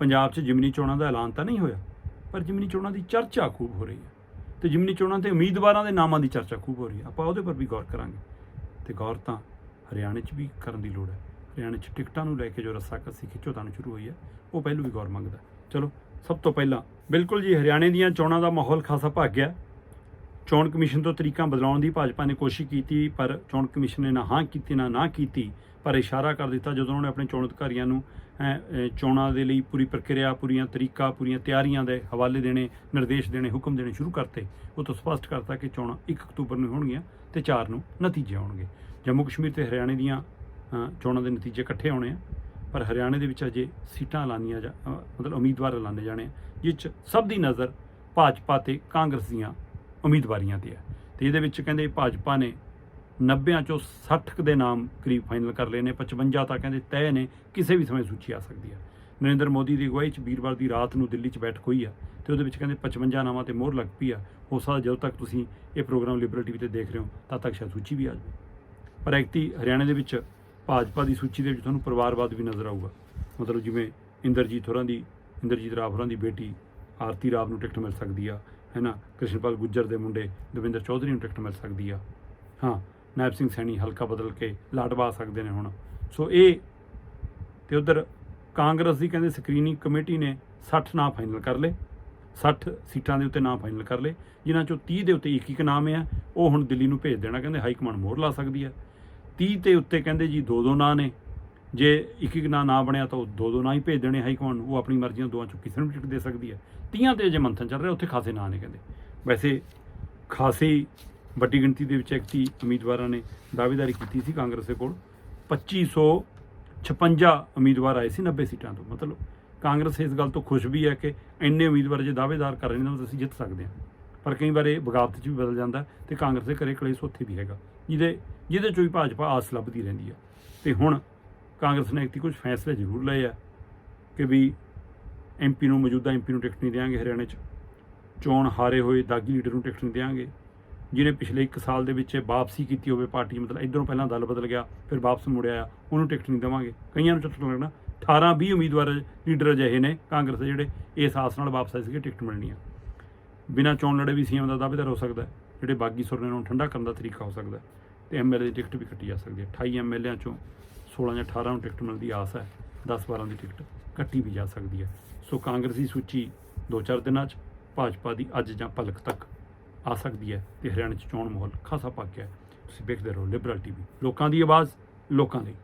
ਪੰਜਾਬ 'ਚ ਜਿਮਨੀ ਚੋਣਾਂ ਦਾ ਐਲਾਨ ਤਾਂ ਨਹੀਂ ਹੋਇਆ, ਪਰ ਜਿਮਨੀ ਚੋਣਾਂ ਦੀ ਚਰਚਾ ਖੂਬ ਹੋ ਰਹੀ ਹੈ ਤੇ ਜਿਮਨੀ ਚੋਣਾਂ ਤੇ ਉਮੀਦਵਾਰਾਂ ਦੇ ਨਾਮਾਂ ਦੀ ਚਰਚਾ ਖੂਬ ਹੋ ਰਹੀ ਹੈ। ਆਪਾਂ ਉਹਦੇ ਪਰ ਵੀ ਗੌਰ ਕਰਾਂਗੇ। ਤੇ ਗੌਰ ਤਾਂ ਹਰਿਆਣੇ 'ਚ ਵੀ ਕਰਨ ਦੀ ਲੋੜ ਹੈ। ਹਰਿਆਣੇ 'ਚ ਟਿਕਟਾਂ ਨੂੰ ਲੈ ਕੇ ਜੋ ਰੱਸਾਕੱਸੀ ਖਿੱਚੋਤਾਣ ਸ਼ੁਰੂ ਹੋਈ ਹੈ, ਉਹ ਪਹਿਲੂ ਵੀ ਗੌਰ ਮੰਗਦਾ। ਚਲੋ, ਸਭ ਤੋਂ ਪਹਿਲਾਂ, ਬਿਲਕੁਲ ਜੀ, ਹਰਿਆਣੇ ਦੀਆਂ ਚੋਣਾਂ ਦਾ ਮਾਹੌਲ ਖਾਸਾ ਭਾਗ ਗਿਆ। ਚੋਣ ਕਮਿਸ਼ਨ ਤੋਂ ਤਰੀਕਾਂ ਬਦਲਾਉਣ ਦੀ ਭਾਜਪਾ ਨੇ ਕੋਸ਼ਿਸ਼ ਕੀਤੀ, ਪਰ ਚੋਣ ਕਮਿਸ਼ਨ ਨੇ ਨਾ ਹਾਂ ਕੀਤੀ, ਨਾ ਨਾ ਕੀਤੀ। ਪਰ ਇਸ਼ਾਰਾ ਕਰ ਦਿੱਤਾ ਜਦੋਂ ਉਹਨਾਂ ਨੇ ਆਪਣੇ ਚੋਣ ਅਧਿਕਾਰੀਆਂ ਨੂੰ ਚੋਣਾਂ ਦੇ ਲਈ ਪੂਰੀ ਪ੍ਰਕਿਰਿਆ ਪੂਰੀਆਂ ਤਰੀਕਾ ਪੂਰੀਆਂ ਤਿਆਰੀਆਂ ਦੇ ਹਵਾਲੇ ਦੇਣੇ ਨਿਰਦੇਸ਼ ਦੇਣੇ ਹੁਕਮ ਦੇਣੇ ਸ਼ੁਰੂ ਕਰਤੇ। ਉਹ ਤੋਂ ਸਪਸ਼ਟ ਕਰਤਾ ਕਿ ਚੋਣਾਂ 1 ਅਕਤੂਬਰ ਨੂੰ ਹੋਣਗੀਆਂ ਤੇ 4 ਨੂੰ ਨਤੀਜੇ ਆਉਣਗੇ। ਜੰਮੂ ਕਸ਼ਮੀਰ ਤੇ ਹਰਿਆਣੇ ਦੀਆਂ ਚੋਣਾਂ ਦੇ ਨਤੀਜੇ ਇਕੱਠੇ ਆਉਣੇ ਆ ਪਰ ਹਰਿਆਣੇ ਦੇ ਵਿੱਚ ਅਜੇ ਸੀਟਾਂ ਐਲਾਨੀਆਂ ਜਾ ਮਤਲਬ ਉਮੀਦਵਾਰ ਐਲਾਨੇ ਜਾਣੇ ਆ, ਜਿਸ 'ਚ ਸਭ ਦੀ ਨਜ਼ਰ ਭਾਜਪਾ ਤੇ ਕਾਂਗਰਸ ਦੀਆਂ ਉਮੀਦਵਾਰੀਆਂ ਤੇ ਹੈ ਤੇ ਇਹਦੇ ਵਿੱਚ ਕਹਿੰਦੇ ਭਾਜਪਾ ਨੇ 90 ਚੋਂ 60 ਕੁ ਦੇ ਨਾਮ ਕਰੀਬ ਫਾਈਨਲ ਕਰ ਲਏ ਨੇ 55 ਤਾਂ ਕਹਿੰਦੇ ਤੈਅ ਨੇ, ਕਿਸੇ ਵੀ ਸਮੇਂ ਸੂਚੀ ਆ ਸਕਦੀ ਹੈ ਨਰਿੰਦਰ ਮੋਦੀ ਦੀ ਅਗਵਾਈ 'ਚ ਵੀਰਵਾਰ ਦੀ ਰਾਤ ਨੂੰ ਦਿੱਲੀ 'ਚ ਬੈਠਕ ਹੋਈ ਆ ਤੇ ਉਹਦੇ ਵਿੱਚ ਕਹਿੰਦੇ 55 ਨਾਵਾਂ ਤੇ ਮੋਹਰ ਲੱਗ ਪਈ ਆ। ਹੋ ਸਕਦਾ ਜਦੋਂ ਤੱਕ ਤੁਸੀਂ ਇਹ ਪ੍ਰੋਗਰਾਮ ਲਿਬਰਲ ਟੀਵੀ ਤੇ ਦੇਖ ਰਹੇ ਹੋ, ਤਦ ਤੱਕ ਸ਼ਾਇਦ ਸੂਚੀ ਵੀ ਆ ਜਾਵੇ। ਪਰ ਐਕਤੀ ਹਰਿਆਣੇ ਦੇ ਵਿੱਚ ਭਾਜਪਾ ਦੀ ਸੂਚੀ ਦੇ ਵਿੱਚ ਤੁਹਾਨੂੰ ਪਰਿਵਾਰਵਾਦ ਵੀ ਨਜ਼ਰ ਆਊਗਾ। ਮਤਲਬ ਜਿਵੇਂ ਇੰਦਰਜੀਤ ਹੋਰਾਂ ਦੀ, ਇੰਦਰਜੀਤ ਰਾਵ ਹੋਰਾਂ ਦੀ ਬੇਟੀ ਆਰਤੀ ਰਾਵ ਨੂੰ ਟਿਕਟ ਮਿਲ ਸਕਦੀ ਆ ਹੈਨਾ ਕ੍ਰਿਸ਼ਨਪਾਲ ਗੁੱਜਰ ਦੇ ਮੁੰਡੇ ਦਵਿੰਦਰ ਚੌਧਰੀ ਨੂੰ ਟਿਕਟ ਮਿਲ ਸਕਦੀ ਆ। ਹਾਂ ਨਾਇਬ ਸਿੰਘ ਸੈਣੀ ਹਲਕਾ ਬਦਲ ਕੇ ਲਾਡਵਾ ਸਕਦੇ ਨੇ ਹੁਣ। ਸੋ ਇਹ ਤੇ ਉਧਰ ਕਾਂਗਰਸ ਦੀ ਕਹਿੰਦੇ ਸਕਰੀਨਿੰਗ ਕਮੇਟੀ ਨੇ 60 ਨਾਂ ਫਾਈਨਲ ਕਰ ਲਏ। 60 ਸੀਟਾਂ ਦੇ ਉੱਤੇ ਨਾਂ ਫਾਈਨਲ ਕਰ ਲਏ। ਜਿਨ੍ਹਾਂ ਚੋਂ 30 ਦੇ ਉੱਤੇ ਇੱਕ ਇੱਕ ਨਾਮ ਹੈ ਉਹ ਹੁਣ ਦਿੱਲੀ ਨੂੰ ਭੇਜ ਦੇਣਾ ਕਹਿੰਦੇ ਹਾਈ ਕਮਾਂਡ ਮੋਹਰ ਲਾ ਸਕਦੀ ਹੈ 30 ਤੇ ਉੱਤੇ ਕਹਿੰਦੇ ਜੀ ਦੋ ਦੋ ਨਾਂ ਨੇ। ਜੇ ਇੱਕ ਇੱਕ ਨਾਂ ਨਾ ਬਣਿਆ ਤਾਂ ਉਹ ਦੋ ਦੋ ਨਾਂ ਹੀ ਭੇਜ ਦੇਣੇ ਹਾਈ ਕਮਾਂਡ ਨੂੰ। ਉਹ ਆਪਣੀ ਮਰਜ਼ੀ ਨਾਲ ਦੋਵਾਂ ਚੋਂ ਕਿਸੇ ਨੂੰ ਟਿਕਟ ਦੇ ਸਕਦੀ ਹੈ 30 ਤੇ ਜੇ ਮੰਥਨ ਚੱਲ ਰਿਹਾ, ਉੱਥੇ ਖਾਸੇ ਨਾਂ ਨੇ ਕਹਿੰਦੇ। ਵੈਸੇ ਖਾਸੀ ਵੱਡੀ ਗਿਣਤੀ ਦੇ ਵਿੱਚ ਐਕਟੀ ਉਮੀਦਵਾਰਾਂ ਨੇ ਦਾਅਵੇਦਾਰੀ ਕੀਤੀ ਸੀ ਕਾਂਗਰਸ ਦੇ ਕੋਲ। 2556 ਉਮੀਦਵਾਰ ਆਏ ਸੀ 90 ਸੀਟਾਂ ਤੋਂ। ਮਤਲਬ ਕਾਂਗਰਸ ਇਸ ਗੱਲ ਤੋਂ ਖੁਸ਼ ਵੀ ਹੈ ਕਿ ਇੰਨੇ ਉਮੀਦਵਾਰ ਜੇ ਦਾਅਵੇਦਾਰ ਕਰ ਰਹੇ ਨੇ ਤਾਂ ਅਸੀਂ ਜਿੱਤ ਸਕਦੇ ਹਾਂ। ਪਰ ਕਈ ਵਾਰ ਇਹ ਬਗਾਵਤ 'ਚ ਵੀ ਬਦਲ ਜਾਂਦਾ ਤੇ ਕਾਂਗਰਸ ਦੇ ਘਰੇ ਕਲੇਸ਼ ਉੱਥੇ ਵੀ ਹੈਗਾ, ਜਿਹਦੇ ਜਿਹਦੇ 'ਚੋਂ ਵੀ ਭਾਜਪਾ ਆਸ ਲੱਭਦੀ ਰਹਿੰਦੀ ਹੈ ਤੇ ਹੁਣ ਕਾਂਗਰਸ ਨੇ ਇੱਕ ਕੁਝ ਫੈਸਲੇ ਜ਼ਰੂਰ ਲਏ ਆ ਕਿ ਵੀ ਐਮਪੀ ਨੂੰ ਮੌਜੂਦਾ ਐਮਪੀ ਨੂੰ ਟਿਕਟ ਨਹੀਂ ਦੇਵਾਂਗੇ ਹਰਿਆਣੇ 'ਚ। ਚੋਣ ਹਾਰੇ ਹੋਏ ਦਾਗੀ ਲੀਡਰ ਨੂੰ ਟਿਕਟ ਨਹੀਂ ਦੇਵਾਂਗੇ ਜਿਹਨੇ ਪਿਛਲੇ 1 ਸਾਲ ਦੇ ਵਿੱਚ ਵਾਪਸੀ ਕੀਤੀ ਹੋਵੇ ਪਾਰਟੀ, ਮਤਲਬ ਇਧਰੋਂ ਪਹਿਲਾਂ ਦਲ ਬਦਲ ਗਿਆ, ਫਿਰ ਵਾਪਸ ਮੁੜਿਆ ਆ ਉਹਨੂੰ ਟਿਕਟ ਨਹੀਂ ਦੇਵਾਂਗੇ। ਕਈਆਂ ਨੂੰ ਟਿਕਟ ਲੱਗਣਾ 18 20 ਉਮੀਦਵਾਰ ਲੀਡਰ ਅਜਿਹੇ ਨੇ ਕਾਂਗਰਸ ਦੇ ਜਿਹੜੇ ਇਸ ਆਸ ਨਾਲ ਵਾਪਸ ਆਏ ਸੀਗੇ, ਟਿਕਟ ਮਿਲਣੀ ਆ ਬਿਨਾਂ ਚੋਣ ਲੜੇ ਵੀ ਸੀਐਮ ਦਾ ਦਾਅਵੇਦਾਰ ਹੋ ਸਕਦਾ ਜਿਹੜੇ ਬਾਗੀ ਸੁਰਨੇ ਨੂੰ ਠੰਡਾ ਕਰਨ ਦਾ ਤਰੀਕਾ ਹੋ ਸਕਦਾ ਹੈ ਤੇ ਐਮਐਲਏ ਦੀ ਟਿਕਟ ਵੀ ਕੱਟੀ ਜਾ ਸਕਦੀ ਹੈ। 28 ਐਮਐਲਏਆਂ ਚੋਂ 16 ਜਾਂ 18 ਨੂੰ ਟਿਕਟ ਮਿਲਣ ਦੀ ਆਸ ਹੈ 10 12 ਦੀ ਟਿਕਟ ਕੱਟੀ ਵੀ ਜਾ ਸਕਦੀ ਹੈ। ਸੋ ਕਾਂਗਰਸੀ ਸੂਚੀ 2-4 ਦਿਨਾਂ 'ਚ, ਭਾਜਪਾ ਦੀ ਅੱਜ ਜਾਂ ਪਲਕ ਤੱਕ। ਆ ਸਕਦੀ ਹੈ ਤੇ ਹਰਿਆਣਾ 'ਚ ਚੋਣ ਮਾਹੌਲ ਖਾਸਾ ਪੱਕ ਗਿਆ ਤੁਸੀਂ ਵੇਖਦੇ ਰਹੋ ਲਿਬਰਲ ਟੀਵੀ ਲੋਕਾਂ ਦੀ ਆਵਾਜ਼, ਲੋਕਾਂ ਲਈ।